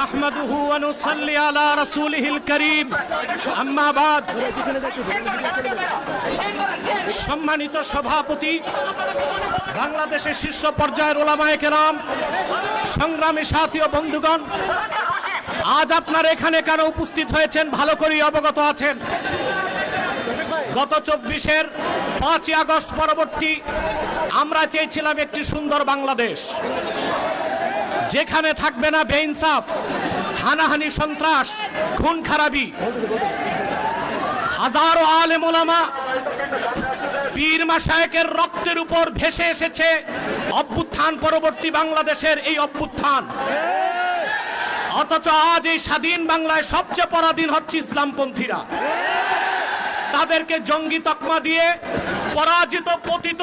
نحمده ونصلي على আলা الكريم. কারীম بعد, সম্মানিত সভাপতি, বাংলাদেশের শীর্ষ পর্যায়ের ওলামায়ে কেরাম, সংগ্রামী সাথী ও বন্ধুগণ, আজ আপনার এখানে কেন উপস্থিত হয়েছেন? ভালো করেই অবগত আছেন। গত চব্বিশের পাঁচই আগস্ট পরবর্তী আমরা চেয়েছিলাম একটি সুন্দর বাংলাদেশ। যেখানে থাকবে না বেইনসাফ, হানাহানি সন্ত্রাস, খুন খারাপি। হাজারো আলেম ওলামা পীর মাসায়েকের রক্তের উপর ভেসে এসেছে অভ্যুত্থান পরবর্তী বাংলাদেশের এই অভ্যুত্থান। অথচ আজ এই স্বাধীন বাংলায় সবচেয়ে পরাধীন হচ্ছে ইসলামপন্থীরা। তাদেরকে জঙ্গি তকমা দিয়ে পরাজিত, পতিত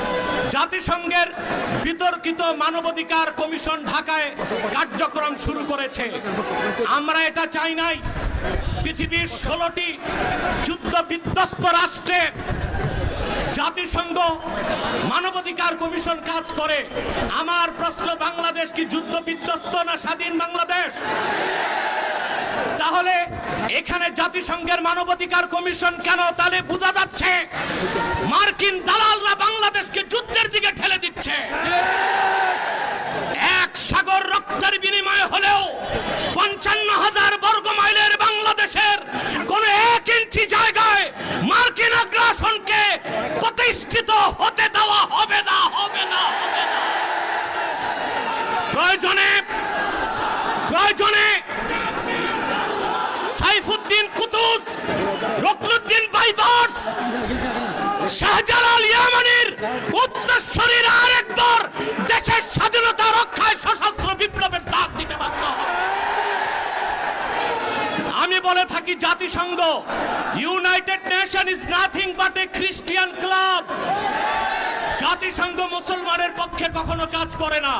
জাতিসংঘের বিতর্কিত মানবাধিকার কমিশন ঢাকায় কার্যক্রম শুরু করেছে। আমরা এটা চাই নাই। পৃথিবীর ষোলোটি যুদ্ধ বিধ্বস্ত রাষ্ট্রে জাতিসংঘ মানবাধিকার কমিশন কাজ করে। আমার প্রশ্ন, বাংলাদেশ কি যুদ্ধ বিধ্বস্ত না স্বাধীন বাংলাদেশ? তাহলে এখানে জাতিসংঘের মানবাধিকার কমিশন কেন তাহলে বোঝা যাচ্ছে? মার্কিন দালালরা রকলুদ্দিন বাইবার্স, শাহজালাল ইয়ামানির উত্তরসূরির আরেকবার দেশের স্বাধীনতা রক্ষায় সশস্ত্র বিপ্লবের ডাক দিতে বাধ্য আমি বলে থাকি জাতিসংঘ, United Nation is nothing but a Christian club. জাতিসংঘ মুসলমানের পক্ষে কখনো কাজ করে না।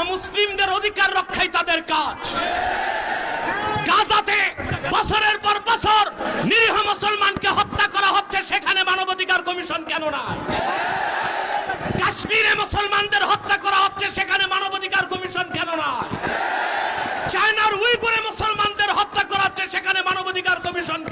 অমুসলিমদের অধিকার রক্ষাই তাদের কাজ। গাজাতে কমিশন কেন না কাশ্মীরে মুসলমানদের হত্যা করা হচ্ছে, সেখানে মানবাধিকার কমিশন কেন না চায়নার উইগুরে মুসলমানদের হত্যা করা হচ্ছে, সেখানে মানবাধিকার কমিশন